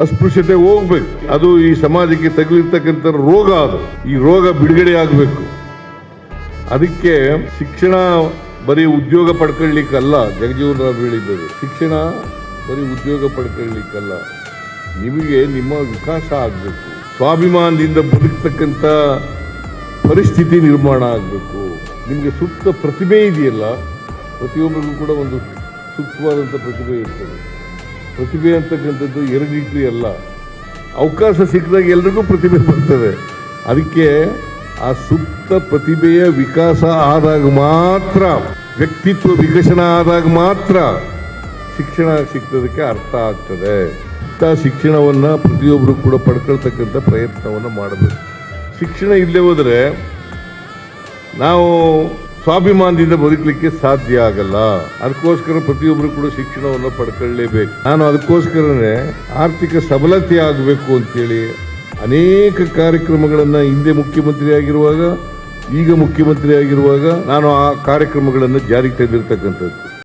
ಅಸ್ಪೃಶ್ಯತೆ ಹೋಗ್ಬೇಕು. ಅದು ಈ ಸಮಾಜಕ್ಕೆ ತಗಲಿರ್ತಕ್ಕಂಥ ರೋಗ ಅದು. ಈ ರೋಗ ಬಿಡುಗಡೆ ಆಗಬೇಕು. ಅದಕ್ಕೆ ಶಿಕ್ಷಣ ಬರೀ ಉದ್ಯೋಗ ಪಡ್ಕೊಳ್ಳಿಕ್ಕಲ್ಲ, ಜಗಜೀವನ್ ಹೇಳಿದ್ದರು ಶಿಕ್ಷಣ ಬರೀ ಉದ್ಯೋಗ ಪಡ್ಕೊಳ್ಳಿಕ್ಕಲ್ಲ. ನಿಮಗೆ ನಿಮ್ಮ ವಿಕಾಸ ಆಗಬೇಕು. ಸ್ವಾಭಿಮಾನದಿಂದ ಬದುಕ್ತಕ್ಕಂಥ ಪರಿಸ್ಥಿತಿ ನಿರ್ಮಾಣ ಆಗಬೇಕು. ನಿಮಗೆ ಸೂಕ್ತ ಪ್ರತಿಭೆ ಇದೆಯಲ್ಲ, ಪ್ರತಿಯೊಬ್ಬರಿಗೂ ಕೂಡ ಒಂದು ಸೂಕ್ತವಾದಂಥ ಪ್ರತಿಭೆ ಇರ್ತದೆ. ಪ್ರತಿಭೆ ಅಂತಕ್ಕಂಥದ್ದು ಎರಡು ರೀತಿ ಅಲ್ಲ. ಅವಕಾಶ ಸಿಕ್ಕಿದಾಗ ಎಲ್ರಿಗೂ ಪ್ರತಿಭೆ ಬರ್ತದೆ. ಅದಕ್ಕೆ ಆ ಸುಪ್ತ ಪ್ರತಿಭೆಯ ವಿಕಾಸ ಆದಾಗ ಮಾತ್ರ, ವ್ಯಕ್ತಿತ್ವ ವಿಕಸನ ಆದಾಗ ಮಾತ್ರ ಶಿಕ್ಷಣ ಸಿಗ್ತದಕ್ಕೆ ಅರ್ಥ ಆಗ್ತದೆ. ಇಂಥ ಶಿಕ್ಷಣವನ್ನು ಪ್ರತಿಯೊಬ್ಬರು ಕೂಡ ಪಡ್ಕೊಳ್ತಕ್ಕಂಥ ಪ್ರಯತ್ನವನ್ನು ಮಾಡಬೇಕು. ಶಿಕ್ಷಣ ಇಲ್ಲದೆ ಹೋದರೆ ನಾವು ಸ್ವಾಭಿಮಾನದಿಂದ ಬದುಕಲಿಕ್ಕೆ ಸಾಧ್ಯ ಆಗಲ್ಲ. ಅದಕ್ಕೋಸ್ಕರ ಪ್ರತಿಯೊಬ್ಬರು ಕೂಡ ಶಿಕ್ಷಣವನ್ನು ಪಡ್ಕೊಳ್ಳೇಬೇಕು. ನಾನು ಅದಕ್ಕೋಸ್ಕರನೇ ಆರ್ಥಿಕ ಸಬಲತೆ ಆಗಬೇಕು ಅಂತೇಳಿ ಅನೇಕ ಕಾರ್ಯಕ್ರಮಗಳನ್ನು ಹಿಂದೆ ಮುಖ್ಯಮಂತ್ರಿ ಆಗಿರುವಾಗ ಈಗ ಮುಖ್ಯಮಂತ್ರಿ ಆಗಿರುವಾಗ ನಾನು ಆ ಕಾರ್ಯಕ್ರಮಗಳನ್ನು ಜಾರಿಗೆ ತಂದಿರತಕ್ಕಂಥದ್ದು.